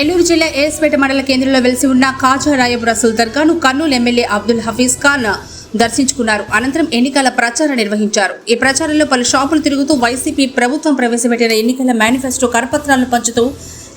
నెల్లూరు జిల్లా ఏస్పేట మండల కేంద్రంలో వెలిసి ఉన్న కాజా రాయబ్ సుల్దర్గాను కర్నూలు ఎమ్మెల్యే అబ్దుల్ హఫీజ్ ఖాన్ దర్శించుకున్నారు. అనంతరం ఎన్నికల ప్రచారం నిర్వహించారు. ఈ ప్రచారంలో పలు షాపులు తిరుగుతూ వైసీపీ ప్రభుత్వం ప్రవేశపెట్టిన ఎన్నికల మేనిఫెస్టో కరపత్రాలను పంచుతూ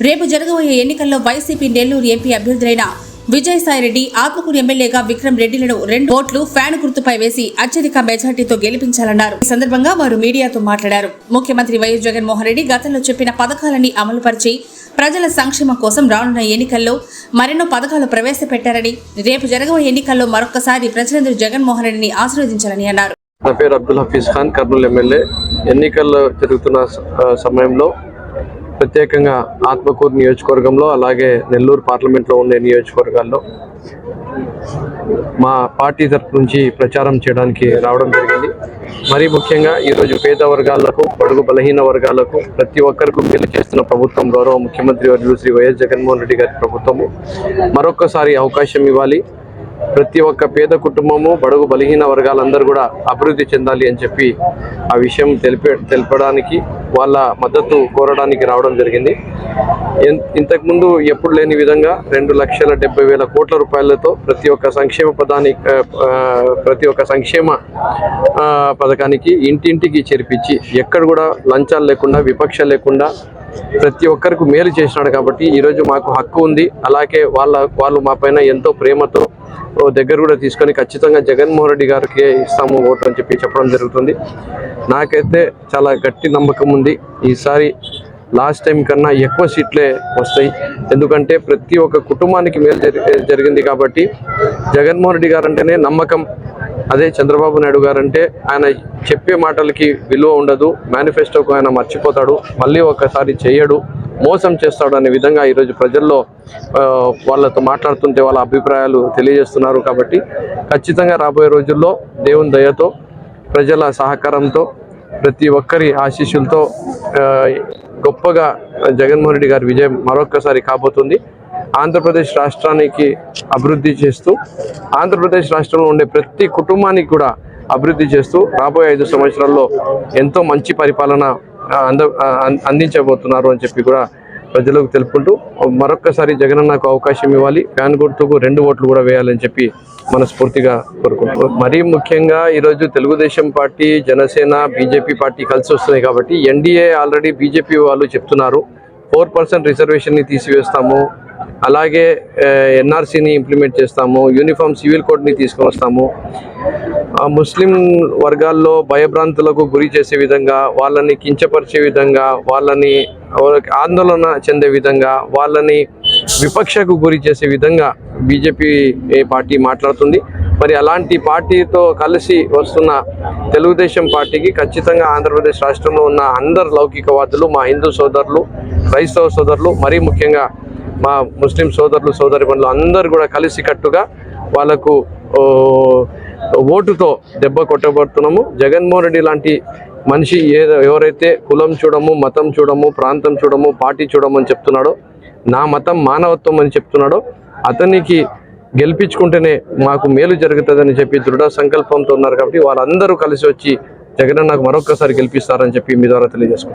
రేపు జరగబోయే ఎన్నికల్లో వైసీపీ నెల్లూరు ఎంపీ అభ్యర్థులైన విజయసాయిరెడ్డి ఆత్మకూరు ఎమ్మెల్యేగా విక్రమ్ రెడ్డిలను రెండు ఓట్లు ఫ్యాన్ గుర్తుపై వేసి అత్యధిక మెజార్టీతో గెలిపించాలన్నారు. ఈ సందర్భంగా వారు మీడియాతో మాట్లాడారు. ముఖ్యమంత్రి వైఎస్ జగన్మోహన్ రెడ్డి గతంలో చెప్పిన పథకాలని అమలుపరిచి ప్రజల సంక్షేమం కోసం రానున్న ఎన్నికల్లో మరెన్నో పథకాలు ప్రవేశపెట్టారని రేపు జరగబోయే ఎన్నికల్లో మరొకసారి ప్రజలందరూ జగన్మోహన్ రెడ్డిని ఆశీర్వదించాలని అన్నారు. నా పేరు అబ్దుల్ హఫీజ్ ఖాన్ కర్నూలు ఎమ్మెల్యే. ఎన్నికల్లో జరుగుతున్న సమయంలో ప్రత్యేకంగా ఆత్మకూరు నియోజకవర్గంలో అలాగే నెల్లూరు పార్లమెంట్లో ఉండే నియోజకవర్గాల్లో మా పార్టీ తరఫు నుంచి ప్రచారం చేయడానికి రావడం జరిగింది. మరీ ముఖ్యంగా ఈరోజు పేద వర్గాలకు బడుగు బలహీన వర్గాలకు ప్రతి ఒక్కరికి మేలు చేస్తున్న ప్రభుత్వం గౌరవ ముఖ్యమంత్రి వర్యులు శ్రీ వైఎస్ జగన్మోహన్ రెడ్డి గారి ప్రభుత్వము. మరొకసారి అవకాశం ఇవ్వాలి. ప్రతి ఒక్క పేద కుటుంబము బడుగు బలహీన వర్గాలందరూ కూడా అభివృద్ధి చెందాలి అని చెప్పి ఆ విషయం తెలిపే తెలపడానికి వాళ్ళ మద్దతు కోరడానికి రావడం జరిగింది. ఇన్- ఇంతకుముందు ఎప్పుడు లేని విధంగా రెండు లక్షల డెబ్బై వేల కోట్ల రూపాయలతో ప్రతి ఒక్క సంక్షేమ పదానికి ప్రతి ఒక్క సంక్షేమ పథకానికి ఇంటింటికి చేర్పించి ఎక్కడ కూడా లంచాలు లేకుండా విపక్ష లేకుండా ప్రతి ఒక్కరికి మేలు చేసినాడు కాబట్టి ఈరోజు మాకు హక్కు ఉంది. అలాగే వాళ్ళ వాళ్ళు మా పైన ఎంతో ప్రేమతో ఓ దగ్గర కూడా తీసుకొని ఖచ్చితంగా జగన్మోహన్ రెడ్డి గారికి ఇస్తాము ఓటు అని చెప్పి చెప్పడం జరుగుతుంది. నాకైతే చాలా గట్టి నమ్మకం ఉంది. ఈసారి లాస్ట్ టైం కన్నా ఎక్కువ సీట్లే వస్తాయి. ఎందుకంటే ప్రతి ఒక్క కుటుంబానికి మేలు జరి- జరిగింది కాబట్టి జగన్మోహన్ రెడ్డి గారు అంటేనే నమ్మకం. అదే చంద్రబాబు నాయుడు గారు అంటే ఆయన చెప్పే మాటలకి విలువ ఉండదు మేనిఫెస్టోకు ఆయన మర్చిపోతాడు మళ్ళీ ఒకసారి చేయడు మోసం చేస్తాడు అనే విధంగా ఈరోజు ప్రజల్లో వాళ్ళతో మాట్లాడుతుంటే వాళ్ళ అభిప్రాయాలు తెలియజేస్తున్నారు కాబట్టి ఖచ్చితంగా రాబోయే రోజుల్లో దేవుని దయతో ప్రజల సహకారంతో ప్రతి ఒక్కరి ఆశీస్సులతో గొప్పగా జగన్మోహన్ రెడ్డి గారి విజయం మరొక్కసారి కాబోతుంది. ఆంధ్రప్రదేశ్ రాష్ట్రానికి అభివృద్ధి చేస్తూ ఆంధ్రప్రదేశ్ రాష్ట్రంలో ఉండే ప్రతి కుటుంబానికి కూడా అభివృద్ధి చేస్తూ రాబోయే ఐదు సంవత్సరాల్లో ఎంతో మంచి పరిపాలన అంద అం- అందించబోతున్నారు అని చెప్పి కూడా ప్రజలకు తెలుపుకుంటూ మరొక్కసారి జగనన్నకు అవకాశం ఇవ్వాలి ఫ్యాన్ గుర్తుకు రెండు ఓట్లు కూడా వేయాలని చెప్పి మనస్ఫూర్తిగా కోరుకుంటున్నాం. మరీ ముఖ్యంగా ఈరోజు Telugu Desam party Janasena BJP party కలిసి వస్తున్నాయి కాబట్టి ఎన్డీఏ ఆల్రెడీ బీజేపీ వాళ్ళు చెప్తున్నారు ఫోర్ పర్సెంట్ రిజర్వేషన్ని తీసివేస్తాము అలాగే ఎన్ఆర్సీని ఇంప్లిమెంట్ చేస్తాము యూనిఫామ్ సివిల్ కోడ్ని తీసుకొని వస్తాము. ఆ ముస్లిం వర్గాల్లో భయభ్రాంతులకు గురి చేసే విధంగా వాళ్ళని కించపరిచే విధంగా వాళ్ళని ఆందోళన చెందే విధంగా వాళ్ళని విపక్షకు గురి చేసే విధంగా బీజేపీ పార్టీ మాట్లాడుతుంది. మరి అలాంటి పార్టీతో కలిసి వస్తున్న తెలుగుదేశం పార్టీకి ఖచ్చితంగా ఆంధ్రప్రదేశ్ రాష్ట్రంలో ఉన్న అందరు లౌకికవాదులు మా హిందూ సోదరులు క్రైస్తవ సోదరులు మరీ ముఖ్యంగా మా ముస్లిం సోదరులు సోదరి పనులు అందరూ కూడా కలిసి కట్టుగా వాళ్ళకు ఓటుతో దెబ్బ కొట్టబడుతున్నాము. జగన్మోహన్ రెడ్డి లాంటి మనిషి ఏ ఎవరైతే కులం చూడము మతం చూడము ప్రాంతం చూడము పార్టీ చూడము అని చెప్తున్నాడో నా మతం మానవత్వం అని చెప్తున్నాడో అతనికి గెలిపించుకుంటేనే మాకు మేలు జరుగుతుందని చెప్పి దృఢ సంకల్పంతో ఉన్నారు కాబట్టి వాళ్ళందరూ కలిసి వచ్చి జగన్ నాకు మరొకసారి గెలిపిస్తారని చెప్పి మీ ద్వారా తెలియజేసుకుంటాను